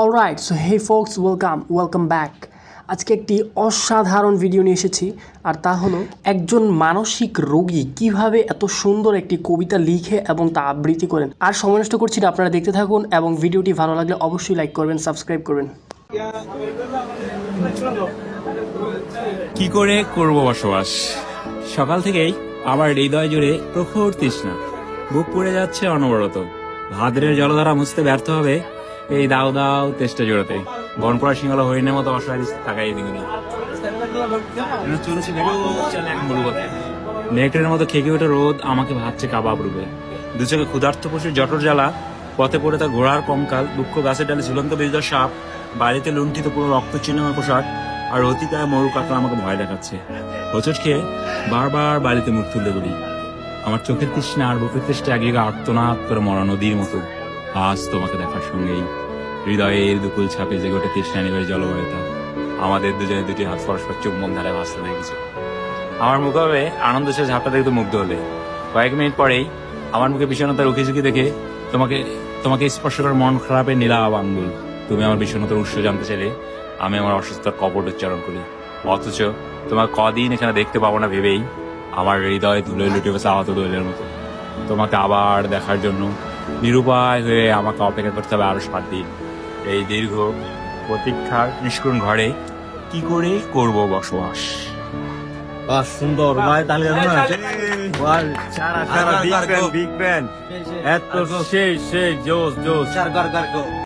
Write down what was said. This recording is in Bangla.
Alright so hey folks welcome welcome back আজকে একটি অসাধারণ ভিডিও নিয়ে এসেছি, আর তা হলো একজন মানসিক রোগী কীভাবে এত সুন্দর একটি কবিতা লিখে এবং তা আবৃত্তি করেন। আর সময় নষ্ট করছি না, আপনারা দেখতে থাকুন এবং ভিডিওটি ভালো লাগলে অবশ্যই লাইক করবেন সাবস্ক্রাইব করবেন। কি করে করব বসবাস? সকাল থেকেই আমার হৃদয় জুড়ে প্রখর তৃষ্ণা। বুক পুড়ে যাচ্ছে অনবরত। ভাদ্রের জলধারা মুছতে ব্যর্থ হবে এই দাও দাও তেষ্টা জোড়াতে। বনপড়া সিংহলা হরিণের মতো অসহায় তাকাই দিগুলো নেকড়ের মতো খেকে ওঠে রোদ আমাকে ভাবছে কাবাব রূপে। দু চোখে ক্ষুধার্ত পশুর জটর জ্বালা পথে পড়ে তার ঘোড়ার কঙ্কাল দুঃখ গাছের ডালে ঝুলন্ত বিজয় সাপ বাড়িতে লুণ্ঠিত পুরো রক্ত চিহ্নময় পোশাক আর অতিকায় মরু কাকড়া আমাকে ভয় দেখাচ্ছে। হোঁচট খেয়ে বারবার বাড়িতে মুখ তুলে বলি আমার চোখের তৃষ্ণা আর বুকের তৃষ্ণা একদিকে আর্তনাদ করে মরা নদীর মতো। আজ তোমাকে দেখার সঙ্গেই। হৃদয়ের দুকুল ছাপে যে গোটে তৃষ্ণা নিবের জলবায়ুতা আমাদের দুজনে দুটি হাত পরস্পর চুম্বন ধারে ভাসতে দেখেছে আমার মুখে আনন্দ সে ঝাপটা দেখতে মুগ্ধ হলে। কয়েক মিনিট পরেই আমার মুখে বিষণ্ণতার উকি ঝুঁকি দেখে তোমাকে তোমাকে স্পর্শ করে মন খারাপের নীলা আঙ্গুল। তুমি আমার বিষণ্ণতার উৎস জানতে চাইলে আমি আমার অসুস্থতার কপট উচ্চারণ করি। অথচ তোমার কদিন এখানে দেখতে পাবো না ভেবেই আমার হৃদয় ধুলে লুটে বসে আহত দোলের মতো। তোমাকে আবার দেখার জন্য নিরুপায় হয়ে আমাকে অপেক্ষা করতে হবে আরও সাত দিন। এই দীর্ঘ প্রতীক্ষার নিষ্কুণ ঘরে কি করে করব বসবাস? বাহ সুন্দর। ভাই তাহলে ভাই সারা সারা বিগ ফ্যান বিগ ফ্যান এত সেই সেই জোস জোস কর কর কর